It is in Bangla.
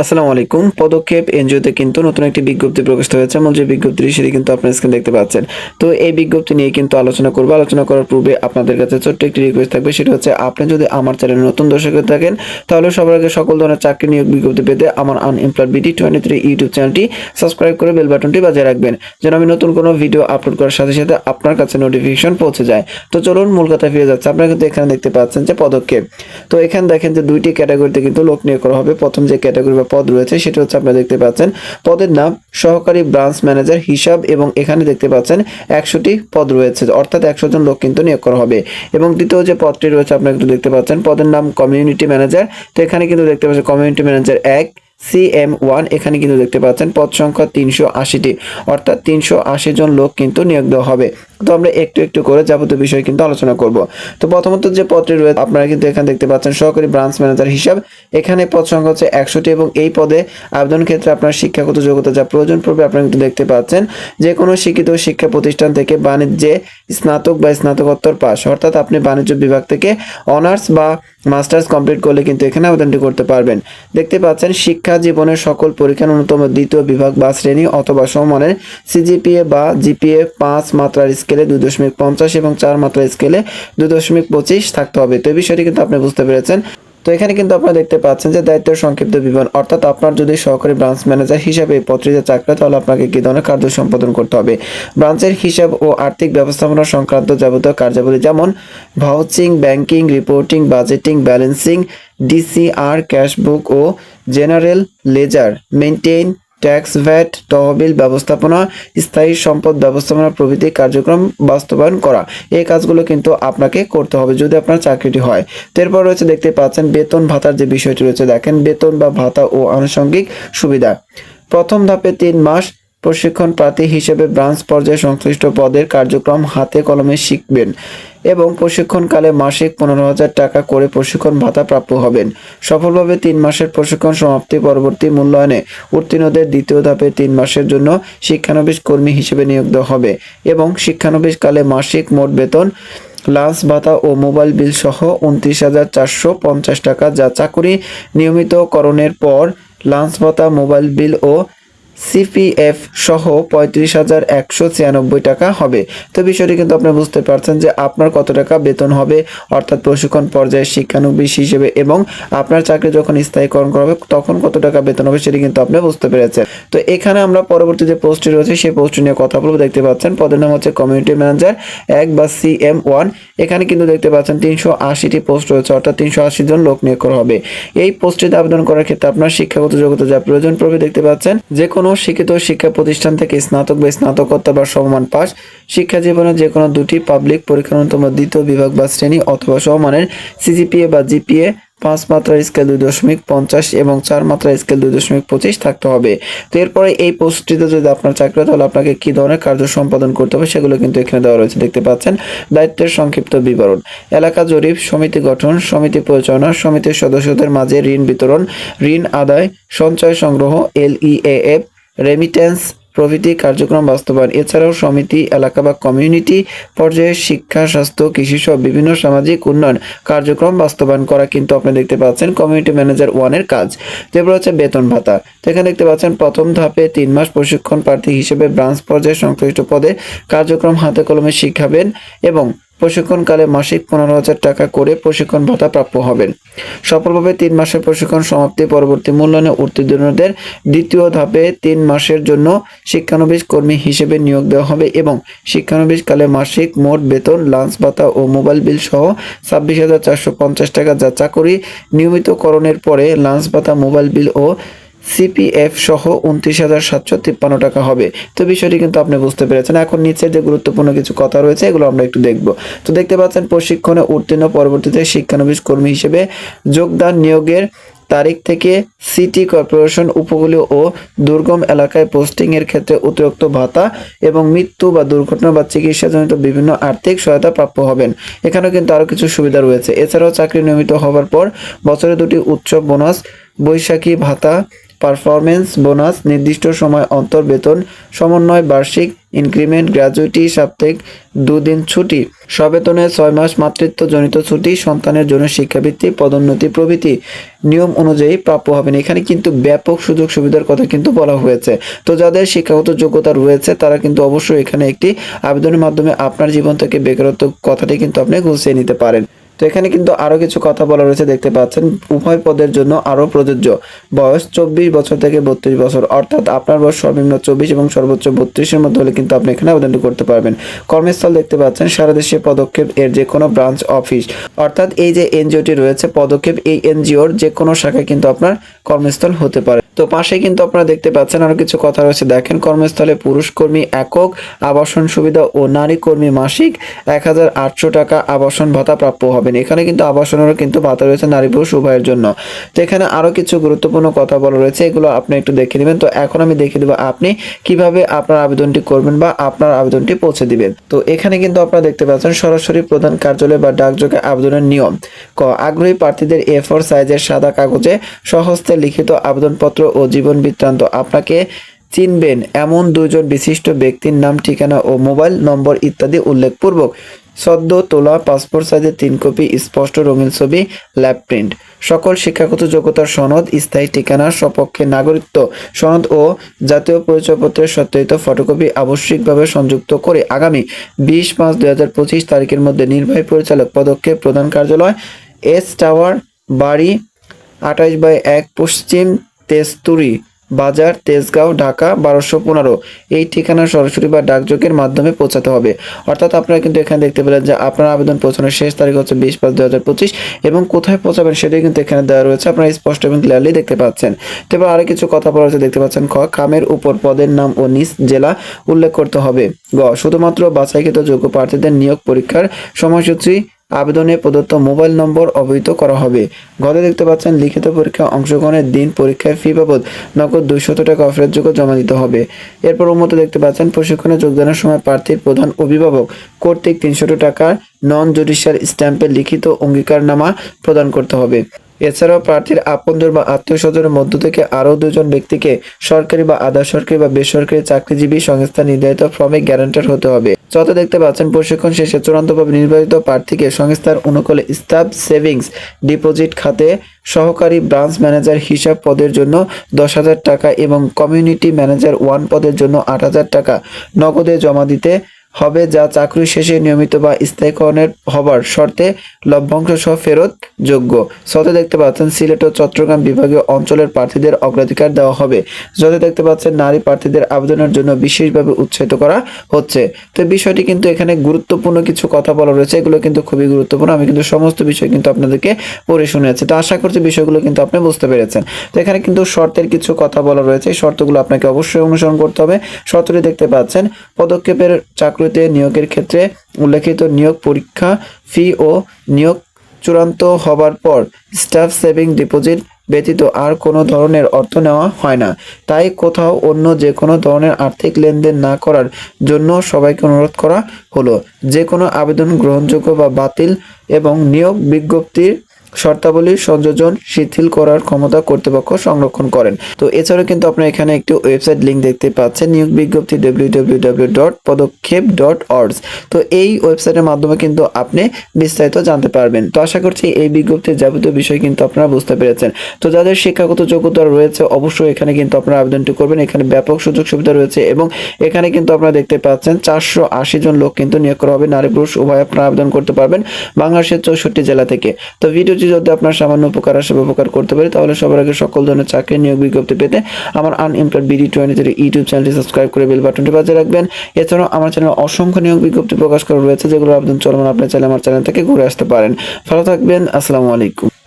আসসালামু আলাইকুম। পদক্ষেপ এনজিওতে কিন্তু নতুন একটি বিজ্ঞপ্তি প্রকাশিত হয়েছে। এবং যে বিজ্ঞপ্তিটি, সেটি কিন্তু আপনার স্ক্রিন দেখতে পাচ্ছেন। তো এই বিজ্ঞপ্তি নিয়ে কিন্তু আলোচনা করব। আলোচনা করার পূর্বে আপনাদের কাছে ছোট্ট একটি রিকোয়েস্ট থাকবে। সেটা হচ্ছে, আপনি যদি আমার চ্যানেলে নতুন দর্শক হয়ে থাকেন, তাহলে সবার আগে সকল ধরনের চাকরি নিয়োগ বিজ্ঞপ্তি পেতে আমার unemployed BD twenty three YouTube চ্যানেলটি সাবস্ক্রাইব করে বেল বাটনটি বাজিয়ে রাখবেন। যেন আমি নতুন কোনো ভিডিও আপলোড করার সাথে সাথে আপনার কাছে নোটিফিকেশন পৌঁছে যায়। তো চলুন, মূল কথা ফিরে যাচ্ছে। আপনারা কিন্তু এখানে দেখতে পাচ্ছেন যে পদক্ষেপ। তো এখানে দেখেন যে দুইটি ক্যাটাগরিতে কিন্তু লোক নিয়োগ করা হবে। প্রথম যে ক্যাটাগরি বা পদ রয়েছে, সেটা হচ্ছে আপনারা দেখতে পাচ্ছেন। পদের নাম, সহকারী ব্রাঞ্চ ম্যানেজার হিসাব এবং এখানে দেখতে পাচ্ছেন একশোটি পদ রয়েছে, অর্থাৎ একশো জন লোক কিন্তু নিয়োগ করা হবে। এবং দ্বিতীয় যে পদটি রয়েছে, আপনারা একটু দেখতে পাচ্ছেন, পদের নাম কমিউনিটি ম্যানেজার তো এখানে কিন্তু দেখতে পাচ্ছেন কমিউনিটি ম্যানেজার এক সিএম ওয়ান এখানে কিন্তু দেখতে পাচ্ছেন, পদ সংখ্যা তিনশো আশিটি, অর্থাৎ তিনশো আশি জন লোক কিন্তু নিয়োগ দেওয়া হবে। তো আমরা একটু একটু করে যাবতীয় বিষয় কিন্তু আলোচনা করব। তো প্রথমত যে পদটি রয়েছে, আপনারা কিন্তু এখানে দেখতে পাচ্ছেন, সহকারী ব্রাঞ্চ ম্যানেজার হিসাব। এখানে পদ সংখ্যা হচ্ছে একশোটি এবং এই পদে আবেদন ক্ষেত্রে আপনার শিক্ষাগত যোগ্যতা যা প্রয়োজন পড়বে, আপনারা কিন্তু দেখতে পাচ্ছেন যে কোনো শিক্ষিত শিক্ষা প্রতিষ্ঠান থেকে বাণিজ্যে স্নাতক বা স্নাতকোত্তর পাস, অর্থাৎ আপনি বাণিজ্য বিভাগ থেকে অনার্স বা মাস্টার্স কমপ্লিট করলে কিন্তু এখানে আবেদনটি করতে পারবেন। দেখতে পাচ্ছেন, শিক্ষা জীবনের সকল পরীক্ষার অন্যতম দ্বিতীয় বিভাগ বা শ্রেণি অথবা সমমানের সিজিপিএ বা জিপিএ পাঁচ মাত্রার স্কেলে দুই দশমিক পঞ্চাশ এবং চার মাত্রার স্কেলে দুই দশমিক পঁচিশ থাকতে হবে। তো এই বিষয়টি কিন্তু আপনি বুঝতে পেরেছেন। তো এখানে কিন্তু আপনারা দেখতে পাচ্ছেন যে দায়িত্ব সংক্ষিপ্ত বিবরণ, অর্থাৎ আপনার যদি সহকারী ব্রাঞ্চ ম্যানেজার হিসাবে এই পত্রিকা চাকরি, তাহলে আপনাকে কি ধরনের কার্য সম্পাদন করতে হবে? ব্রাঞ্চের হিসাব ও আর্থিক ব্যবস্থাপনা সংক্রান্ত যাবতীয় কার্যাবলী যেমন vouching banking reporting budgeting balancing DCR cashbook ও general ledger maintain tax VAT, তহবিল ব্যবস্থাপনা, স্থায়ী সম্পদ ব্যবস্থাপনা প্রভৃতি কার্যক্রম বাস্তবায়ন করা। এই কাজগুলো কিন্তু আপনাকে করতে হবে যদি আপনার চাকরিটি হয়। তো এরপর রয়েছে দেখতে পাচ্ছেন বেতন ভাতার যে বিষয়টি রয়েছে, দেখেন বেতন বা ভাতা ও আনুষঙ্গিক সুবিধা। প্রথম ধাপে তিন মাস প্রশিক্ষণ প্রার্থী হিসেবে ব্রাঞ্চ পর্যায়ে সংশ্লিষ্ট পদের কার্যক্রম হাতে কলমে শিখবেন। এবং প্রশিক্ষণকালে মাসিক পনেরো হাজার টাকা করে প্রশিক্ষণ ভাতা প্রাপ্য হবেন। সফলভাবে তিন মাসের প্রশিক্ষণ সমাপ্তি পরবর্তী মূল্যায়নে উত্তীর্ণদের দ্বিতীয় ধাপে তিন মাসের জন্য শিক্ষানবিশ কর্মী হিসেবে নিয়োগ দেওয়া হবে এবং শিক্ষানবিশ কালে মাসিক মোট বেতন, লাঞ্চ ভাতা ও মোবাইল বিল সহ উনত্রিশ হাজার চারশো পঞ্চাশ টাকা যা চাকুরি নিয়মিতকরণের পর লাঞ্চ ভাতা, মোবাইল বিল ও সিপিএফ সহ পঁয়ত্রিশ হাজার একশো ছিয়ানব্বই টাকা হবে। তো বিষয়টি কিন্তু আপনি বুঝতে পারছেন যে আপনার কত টাকা বেতন হবে, অর্থাৎ প্রশিক্ষণ পর্যায়ে শিক্ষানবিশ হিসেবে এবং আপনার চাকরি যখন স্থায়ীকরণ করা হবে, তখন কত টাকা বেতন হবে সেটি কিন্তু আপনি বুঝতে পেরেছেন। তো এখানে আমরা পরবর্তী যে পোস্টটি রয়েছে, সেই পোস্ট নিয়ে কথা বলব। দেখতে পাচ্ছেন, পদের নাম হচ্ছে কমিউনিটি ম্যানেজার এক বা সিএম ওয়ান। এখানে কিন্তু দেখতে পাচ্ছেন তিনশো আশিটি পোস্ট রয়েছে, অর্থাৎ তিনশো আশি জন লোক নিয়োগ করা হবে। এই পোস্টটিতে আবেদন করার ক্ষেত্রে আপনার শিক্ষাগত যোগ্যতা যা প্রয়োজন পড়বে, দেখতে পাচ্ছেন যে কোনো শিক্ষিত শিক্ষা প্রতিষ্ঠান থেকে স্নাতক বা স্নাতকোত্তর বা সমমান পাস। শিক্ষা জীবনে যে কোনো দুটি পাবলিক পরীক্ষার অন্যতম দ্বিতীয় বিভাগ বা শ্রেণি অথবা সমমানের সিজিপিএ বা জিপিএ পাঁচ মাত্রার স্কেল দুই দশমিক পঞ্চাশ এবং চার মাত্রার স্কেল দুই দশমিক পঁচিশ থাকতে হবে। তো এরপরে এই পোস্টটিতে যদি আপনার চাকরি হয়, তাহলে আপনাকে কী ধরনের কার্য সম্পাদন করতে হবে সেগুলো কিন্তু এখানে দেওয়া রয়েছে, দেখতে পাচ্ছেন। দায়িত্বের সংক্ষিপ্ত বিবরণ। এলাকা জরিপ, সমিতি গঠন, সমিতি পরিচালনা, সমিতির সদস্যদের মাঝে ঋণ বিতরণ, ঋণ আদায়, সঞ্চয় সংগ্রহ, এলইএএফ রেমিটেন্স প্রভৃতি কার্যক্রম বাস্তবায়ন। এছাড়াও সমিতি, এলাকা বা কমিউনিটি পর্যায়ে শিক্ষা, স্বাস্থ্য কৃষি সহ বিভিন্ন সামাজিক উন্নয়ন কার্যক্রম বাস্তবায়ন করা কিন্তু আপনি দেখতে পাচ্ছেন কমিউনিটি ম্যানেজার ওয়ানের কাজ। যেগুলো হচ্ছে বেতন ভাতা। তো এখানে দেখতে পাচ্ছেন প্রথম ধাপে তিন মাস প্রশিক্ষণ প্রার্থী হিসেবে ব্রাঞ্চ পর্যায়ে সংশ্লিষ্ট পদে কার্যক্রম হাতে কলমে শিখাবেন এবং প্রশিক্ষণকালে মাসিক পনেরো হাজার টাকা করে প্রশিক্ষণ ভাতা প্রাপ্য হবেন। সফলভাবে তিন মাসের প্রশিক্ষণ সমাপ্তি, পরবর্তী মূল্যায়নে উত্তীর্ণদের দ্বিতীয় ধাপে তিন মাসের জন্য শিক্ষানবিশ কর্মী হিসেবে নিয়োগ দেওয়া হবে এবং শিক্ষানবিশ কালে মাসিক মোট বেতন, লাঞ্চ ভাতা ও মোবাইল বিল সহ ছাব্বিশ টাকা যা চাকরি নিয়মিতকরণের পরে লাঞ্চ ভাতা, মোবাইল বিল ও সিপিএফ সহ উনত্রিশ হাজার সাতশো তিপ্পান্ন টাকা হবে। তো বিষয়টি কিন্তু আপনি বুঝতে পেরেছেন। এখন নিচের যে গুরুত্বপূর্ণ কিছু কথা রয়েছে, এগুলো আমরা একটু দেখব। তো দেখতে পাচ্ছেন, প্রশিক্ষণে উত্তীর্ণ পরবর্তীতে শিক্ষানবিশ কর্মী হিসেবে যোগদান নিয়োগের তারিখ থেকে সিটি কর্পোরেশন, উপকূলীয় ও দুর্গম এলাকায় পোস্টিং এর ক্ষেত্রে অতিরিক্ত ভাতা এবং মৃত্যু বা দুর্ঘটনা বা চিকিৎসাজনিত বিভিন্ন আর্থিক সহায়তা প্রাপ্য হবেন। এখানেও কিন্তু আরও কিছু সুবিধা রয়েছে। এছাড়াও চাকরি নিয়মিত হওয়ার পর বছরে দুটি উৎসব, বোনাস, বৈশাখী ভাতা পারফরমেন্স বোনাস, নির্দিষ্ট সময় অন্তর বেতন, সমন্বয় বার্ষিক ইনক্রিমেন্ট, গ্র্যাজুইটি, সাপ্তাহিক দুদিন ছুটি। সবেতনে ছয় মাস মাতৃত্বজনিত ছুটি, সন্তানের জন্য শিক্ষাবৃত্তি, পদোন্নতি প্রভৃতি। নিয়ম অনুযায়ী প্রাপ্য হবেন। এখানে কিন্তু ব্যাপক সুযোগ সুবিধার কথা কিন্তু বলা হয়েছে। তো যাদের শিক্ষাগত যোগ্যতা রয়েছে, তারা কিন্তু অবশ্যই এখানে একটি আবেদনের মাধ্যমে আপনার জীবন থেকে বেকারত্ব কথাটি কিন্তু আপনি গুছিয়ে নিতে পারেন। তো এখানে কিন্তু আরও কিছু কথা বলা রয়েছে, দেখতে পাচ্ছেন। উভয় পদের জন্য আরও প্রযোজ্য। বয়স চব্বিশ বছর থেকে বত্রিশ বছর, অর্থাৎ আপনার বয়স সর্বনিম্ন চব্বিশ এবং সর্বোচ্চ বত্রিশের মধ্যে হলে কিন্তু আপনি এখানে আবেদনটি করতে পারবেন। কর্মস্থল দেখতে পাচ্ছেন, সারা দেশে পদক্ষেপ এর যে কোনো ব্রাঞ্চ অফিস। অর্থাৎ এই যে এনজিওটি রয়েছে, পদক্ষেপ এই এনজিওর যে কোনো শাখায় কিন্তু আপনার কর্মস্থল হতে পারে। তো পাশে কিন্তু আপনারা দেখতে পাচ্ছেন আরও কিছু কথা রয়েছে। দেখেন, কর্মস্থলে পুরুষ কর্মী একক, আবাসন সুবিধা ও নারী কর্মী মাসিক এক হাজার আটশো টাকা আবাসন ভাতা প্রাপ্য হবেন। এখানে কিন্তু আবাসনেরও কিন্তু ভাতা রয়েছে নারী পুরুষ উভয়ের জন্য। তো এখানে আরও কিছু গুরুত্বপূর্ণ কথা বলা রয়েছে, এগুলো আপনি একটু দেখে নেবেন। তো এখন আমি দেখে দেবো আপনি কীভাবে আপনার আবেদনটি করবেন বা আপনার আবেদনটি পৌঁছে দিবেন। তো এখানে কিন্তু আপনারা দেখতে পাচ্ছেন, সরাসরি প্রধান কার্যালয় বা ডাকযোগে আবেদনের নিয়ম। ক, আগ্রহী প্রার্থীদের এ ফোর সাইজের সাদা কাগজে সহস্তে লিখিত আবেদনপত্র ও জীবন বৃত্তান্ত আপনাকে চিনবেন। এমন দুজন বিশিষ্ট ব্যক্তির নাম, ঠিকানা ও মোবাইল নম্বর ইত্যাদি উল্লেখপূর্বক। সদ্য তোলা পাসপোর্ট সাইজের তিন কপি, স্পষ্ট রঙিন ছবি, ল্যাব প্রিন্ট। সকল শিক্ষাগত যোগ্যতার সনদ, স্থায়ী ঠিকানা, সপক্ষে নাগরিকত্ব সনদ ও জাতীয় পরিচয়পত্রের সত্যায়িত ফটোকপি আবশ্যিকভাবে সংযুক্ত করে আগামী বিশ পাঁচ দুই হাজার পঁচিশ তারিখের মধ্যে নির্বাহী পরিচালক পদক্ষেপ প্রধান কার্যালয় এস টাওয়ার বাড়ি আঠাইশ বাই এক পশ্চিম তেস্তুরি বাজার, তেজগাঁও, ঢাকা, বারোশো পনেরো। এই ঠিকানা সরাসরি বা ডাকযোগের মাধ্যমে পৌঁছাতে হবে। অর্থাৎ আপনারা কিন্তু এখানে দেখতে পেলেন যে আপনার আবেদন পৌঁছানোর শেষ তারিখ হচ্ছে বিশ পাঁচ দু হাজার পঁচিশ এবং কোথায় পৌঁছাবেন সেটাই কিন্তু এখানে দেওয়া রয়েছে। আপনারা স্পষ্ট এবং ক্লিয়ারলি দেখতে পাচ্ছেন। তো এবার আরও কিছু কথা বলা হচ্ছে দেখতে পাচ্ছেন খ কামের উপর পদের নাম ও নিজ জেলা উল্লেখ করতে হবে। গ, শুধুমাত্র বাছাইকৃত যোগ্য প্রার্থীদের নিয়োগ পরীক্ষার সময়সূচি আবেদনে প্রদত্ত মোবাইল নম্বর অবহিত করা হবে। ঘরে দেখতে পাচ্ছেন, লিখিত পরীক্ষা অংশগ্রহণের দিন পরীক্ষায় ফি বাবদ নগদ দুইশত টাকা অফেরযোগ্য জমা দিতে হবে। এরপর মতো দেখতে পাচ্ছেন, প্রশিক্ষণে যোগদানের সময় প্রার্থীর প্রধান অভিভাবক কর্তৃক তিনশত টাকার নন জুডিশিয়াল স্ট্যাম্পের লিখিত অঙ্গীকারনামা প্রদান করতে হবে। এছাড়াও প্রার্থীর আপনজন বা আত্মীয় স্বজনের মধ্য থেকে আরও দুজন ব্যক্তিকে সরকারি বা আধা সরকারি বা বেসরকারি চাকরিজীবী সংস্থা নির্ধারিত ফর্মে গ্যারান্টার হতে হবে। যত দেখতে পাচ্ছেন, প্রশিক্ষণ শেষে চূড়ান্তভাবে নির্বাচিত প্রার্থীকে সংস্থার অনুকূলে স্টাফ সেভিংস ডিপোজিট খাতে সহকারী ব্রাঞ্চ ম্যানেজার হিসাব পদের জন্য দশ হাজার টাকা এবং কমিউনিটি ম্যানেজার ওয়ান পদের জন্য আট হাজার টাকা নগদে জমা দিতে হবে যা চাকরি শেষে নিয়মিত বা স্থায়ীকরণের হবার শর্তে লভ্যাংশ সহ ফেরত যোগ্য। সতে দেখতে পাচ্ছেন, সিলেট ও চট্টগ্রাম বিভাগীয় অঞ্চলের প্রার্থীদের অগ্রাধিকার দেওয়া হবে। যতে দেখতে পাচ্ছেন, নারী প্রার্থীদের আবেদনের জন্য বিশেষভাবে উৎসাহিত করা হচ্ছে। তো বিষয়টি কিন্তু এখানে গুরুত্বপূর্ণ কিছু কথা বলা রয়েছে। এগুলো কিন্তু খুবই গুরুত্বপূর্ণ। আমি কিন্তু সমস্ত বিষয় কিন্তু আপনাদেরকে পড়ে শুনেছি তো আশা করছি বিষয়গুলো কিন্তু আপনি বুঝতে পেরেছেন। তো এখানে কিন্তু শর্তের কিছু কথা বলা রয়েছে। এই শর্তগুলো আপনাকে অবশ্যই অনুসরণ করতে হবে। শর্তটি দেখতে পাচ্ছেন, পদক্ষেপের চাকরিতে নিয়োগের ক্ষেত্রে উল্লেখিত নিয়োগ পরীক্ষা, ফি ও নিয়োগ চূড়ান্ত হবার পর স্টাফ সেভিং ডিপোজিট ব্যতীত আর কোনো ধরনের অর্থ নেওয়া হয় না। তাই কোথাও অন্য যে কোনো ধরনের আর্থিক লেনদেন না করার জন্য সবাইকে অনুরোধ করা হলো। যে কোনো আবেদন গ্রহণযোগ্য বা বাতিল এবং নিয়োগ বিজ্ঞপ্তির শর্তাবলী সংযোজন শিথিল করার ক্ষমতা কর্তৃপক্ষ সংরক্ষণ করেন। তো এছাড়াও কিন্তু আপনারা এখানে একটি ওয়েবসাইট লিংক দেখতে পাচ্ছেন, নিয়োগ বিজ্ঞপ্তি ডাব্লিউ ডট পদক্ষেপ ডট তো এই ওয়েবসাইটের মাধ্যমে কিন্তু আপনি বিস্তারিত জানতে পারবেন। তো আশা করছি এই বিজ্ঞপ্তির যাবতীয় বিষয় কিন্তু আপনারা বুঝতে পেরেছেন। তো যাদের শিক্ষাগত যোগ্যতা রয়েছে, অবশ্যই এখানে কিন্তু আপনারা আবেদনটি করবেন। এখানে ব্যাপক সুযোগ সুবিধা রয়েছে এবং এখানে কিন্তু আপনারা দেখতে পাচ্ছেন চারশো আশি জন লোক কিন্তু নিয়োগ করা হবে। নারী পুরুষ উভয় আপনারা আবেদন করতে পারবেন বাংলাদেশের চৌষট্টি জেলা থেকে। তো ভিডিওটি যদি আপনার সামান্য উপকার আসে উপকার করতে পারি, তাহলে সবার আগে সকল ধরনের চাকরি নিয়োগ বিজ্ঞপ্তি পেতে আমার unemployed BD twenty three YouTube চ্যানেলটি সাবস্ক্রাইব করে বেল বাটনটি বাজিয়ে রাখবেন। এছাড়াও আমার চ্যানেল অসংখ্য নিয়োগ বিজ্ঞপ্তি প্রকাশ করা রয়েছে যেগুলো আবেদন চলমান আপনি চ্যানেল আমার চ্যানেল থেকে ঘুরে আসতে পারেন। ভালো থাকবেন, আসসালামু আলাইকুম।